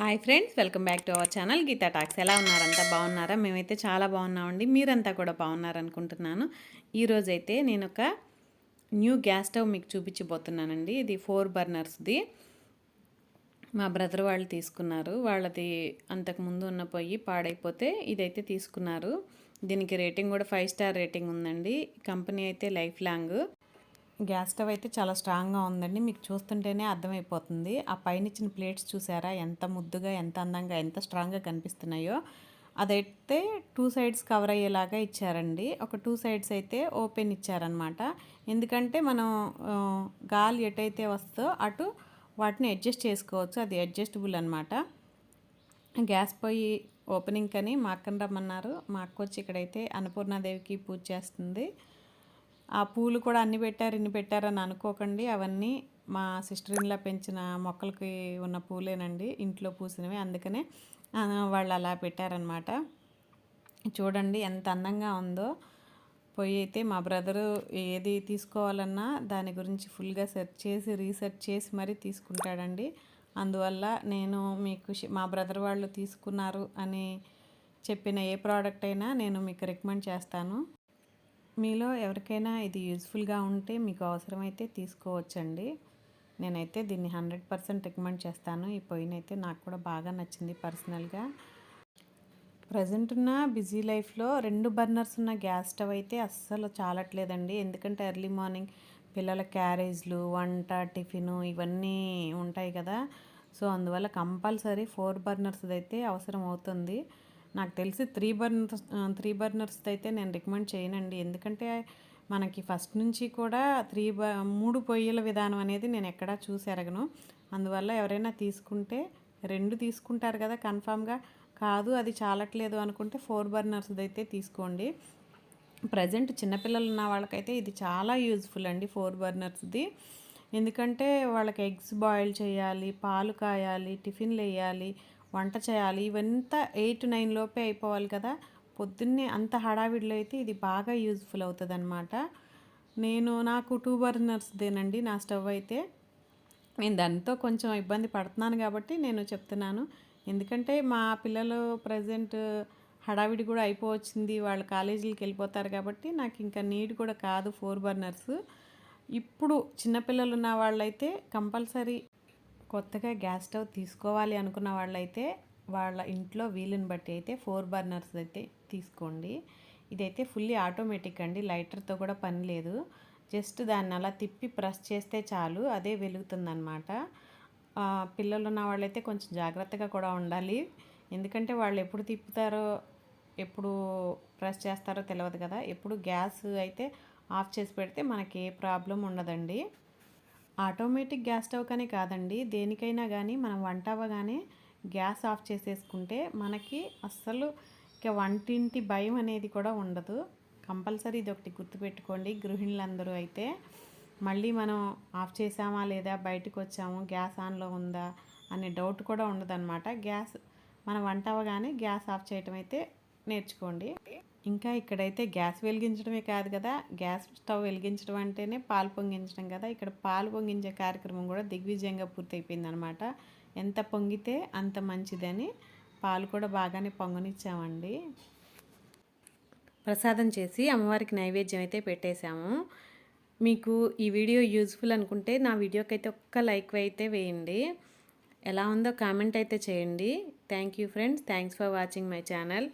Hi friends welcome back to our channel. Geeta talks. ఎలా ఉన్నారంతా బాగున్నారా? మేమైతే చాలా బాగున్నామండి. మీరంతా కూడా బాగున్నారనుకుంటున్నాను. ఈరోజైతే నేను ఒక న్యూ గ్యాస్ స్టవ్ మీకు చూపించబోతున్నానండి. ఇది ఫోర్ బర్నర్స్ది. మా బ్రదర్ వాళ్ళు తీసుకున్నారు. వాళ్ళది అంతకుముందు ఉన్న పొయ్యి పాడైపోతే ఇదైతే తీసుకున్నారు. దీనికి రేటింగ్ కూడా ఫైవ్ స్టార్ రేటింగ్ ఉందండి. కంపెనీ అయితే లైఫ్ లాంగ్. గ్యాస్ స్టవ్ అయితే చాలా స్ట్రాంగ్గా ఉందండి. మీకు చూస్తుంటేనే అర్థమైపోతుంది. ఆ పైన ఇచ్చిన ప్లేట్స్ చూసారా? ఎంత ముద్దుగా ఎంత అందంగా ఎంత స్ట్రాంగ్గా కనిపిస్తున్నాయో. అదైతే టూ సైడ్స్ కవర్ అయ్యేలాగా ఇచ్చారండి. ఒక టూ సైడ్స్ అయితే ఓపెన్ ఇచ్చారనమాట ఎందుకంటే మనం గాలి ఎటైతే వస్తుందో అటు వాటిని అడ్జస్ట్ చేసుకోవచ్చు. అది అడ్జస్టబుల్ అనమాట గ్యాస్ పొయ్యి ఓపెనింగ్ అని మా అక్కని రమ్మన్నారు. మా అక్క వచ్చి ఇక్కడైతే అన్నపూర్ణాదేవికి పూజ చేస్తుంది. ఆ పూలు కూడా అన్ని పెట్టారు ఇన్ని పెట్టారని అనుకోకండి. అవన్నీ మా సిస్టర్ ఇన్లా పెంచిన మొక్కలకి ఉన్న పూలేనండి. ఇంట్లో పూసినవి. అందుకనే వాళ్ళు అలా పెట్టారనమాట చూడండి ఎంత అందంగా ఉందో. పొయ్యి అయితే మా బ్రదరు ఏది తీసుకోవాలన్నా దాని గురించి ఫుల్గా సెర్చ్ చేసి రీసెర్చ్ చేసి మరీ తీసుకుంటాడండి. అందువల్ల నేను మీకు మా బ్రదర్ వాళ్ళు తీసుకున్నారు అని చెప్పిన ఏ ప్రోడక్ట్ అయినా నేను మీకు రికమెండ్ చేస్తాను. మీలో ఎవరికైనా ఇది యూజ్ఫుల్గా ఉంటే మీకు అవసరమైతే తీసుకోవచ్చండి. నేనైతే దీన్ని హండ్రెడ్ పర్సెంట్ రికమెండ్ చేస్తాను. ఈ పొయ్యినైతే నాకు కూడా బాగా నచ్చింది పర్సనల్గా. ప్రజెంట్ ఉన్న బిజీ లైఫ్లో రెండు బర్నర్స్ ఉన్న గ్యాస్ స్టవ్ అయితే అస్సలు చాలట్లేదండి. ఎందుకంటే ఎర్లీ మార్నింగ్ పిల్లల క్యారేజ్లు వంట టిఫిన్ ఇవన్నీ ఉంటాయి కదా. సో అందువల్ల కంపల్సరీ ఫోర్ బర్నర్స్ అయితే అవసరం అవుతుంది నాకు తెలిసి త్రీ బర్నర్స్ త్రీ బర్నర్స్ అయితే నేను రికమెండ్ చేయనండి. ఎందుకంటే మనకి ఫస్ట్ నుంచి కూడా త్రీ బ మూడు పొయ్యిల విధానం అనేది నేను ఎక్కడా చూసి ఎరగను. అందువల్ల ఎవరైనా తీసుకుంటే రెండు తీసుకుంటారు కదా కన్ఫామ్గా కాదు అది చాలట్లేదు అనుకుంటే ఫోర్ బర్నర్స్ది అయితే తీసుకోండి. ప్రజెంట్ చిన్నపిల్లలు ఉన్న వాళ్ళకైతే ఇది చాలా యూజ్ఫుల్ అండి ఫోర్ బర్నర్స్ది ఎందుకంటే వాళ్ళకి ఎగ్స్ బాయిల్ చేయాలి పాలు కాయాలి టిఫిన్లు వేయాలి వంట చేయాలి. ఇవంతా ఎయిట్ నైన్ లోపే అయిపోవాలి కదా. పొద్దున్నే అంత హడావిడిలో అయితే ఇది బాగా యూజ్ఫుల్ అవుతుంది అనమాట నేను నాకు టూ బర్నర్స్దేనండి నా స్టవ్ అయితే. నేను దాంతో కొంచెం ఇబ్బంది పడుతున్నాను కాబట్టి నేను చెప్తున్నాను. ఎందుకంటే మా పిల్లలు ప్రజెంట్ హడావిడి కూడా అయిపోవచ్చింది. వాళ్ళు కాలేజీలకు వెళ్ళిపోతారు కాబట్టి నాకు ఇంకా నీడ్ కూడా కాదు ఫోర్ బర్నర్స్. ఇప్పుడు చిన్నపిల్లలు ఉన్న వాళ్ళైతే కంపల్సరీ కొత్తగా గ్యాస్ స్టవ్ తీసుకోవాలి అనుకున్న వాళ్ళైతే వాళ్ళ ఇంట్లో వీలుని బట్టి అయితే ఫోర్ బర్నర్స్ అయితే తీసుకోండి. ఇదైతే ఫుల్లీ ఆటోమేటిక్ అండి. లైటర్తో కూడా పని లేదు. జస్ట్ దాన్ని అలా తిప్పి ప్రెస్ చేస్తే చాలు. అదే వెలుగుతుందన్నమాట. పిల్లలు ఉన్న వాళ్ళైతే కొంచెం జాగ్రత్తగా కూడా ఉండాలి. ఎందుకంటే వాళ్ళు ఎప్పుడు తిప్పుతారో ఎప్పుడు ప్రెస్ చేస్తారో తెలియదు కదా. ఎప్పుడు గ్యాస్ అయితే ఆఫ్ చేసి పెడితే మనకి ఏ ప్రాబ్లం ఉండదండి. ఆటోమేటిక్ గ్యాస్ స్టవ్ కానీ కాదండి. దేనికైనా కానీ మనం వంట అవ్వగానే గ్యాస్ ఆఫ్ చేసేసుకుంటే మనకి అస్సలు ఇక వంటింటి భయం అనేది కూడా ఉండదు. కంపల్సరీ ఇది ఒకటి గుర్తుపెట్టుకోండి. గృహిణులందరూ అయితే మళ్ళీ మనం ఆఫ్ చేసామా లేదా బయటకు వచ్చాము గ్యాస్ ఆన్లో ఉందా అనే డౌట్ కూడా ఉండదన్నమాట. గ్యాస్ మనం వంట అవ్వగానే గ్యాస్ ఆఫ్ చేయటం అయితే నేర్చుకోండి. ఇంకా ఇక్కడైతే గ్యాస్ వెలిగించడమే కాదు కదా గ్యాస్ స్టవ్ వెలిగించడం అంటేనే పాలు పొంగించడం కదా. ఇక్కడ పాలు పొంగించే కార్యక్రమం కూడా దిగ్విజయంగా పూర్తయిపోయిందనమాట ఎంత పొంగితే అంత మంచిదని పాలు కూడా బాగానే పొంగనిచ్చామండి. ప్రసాదం చేసి అమ్మవారికి నైవేద్యం అయితే పెట్టేశాము. మీకు ఈ వీడియో యూజ్ఫుల్ అనుకుంటే నా వీడియోకి అయితే ఒక్క లైక్ అయితే వేయండి. ఎలా ఉందో కామెంట్ అయితే చేయండి. Thank you friends. Thanks for watching my channel.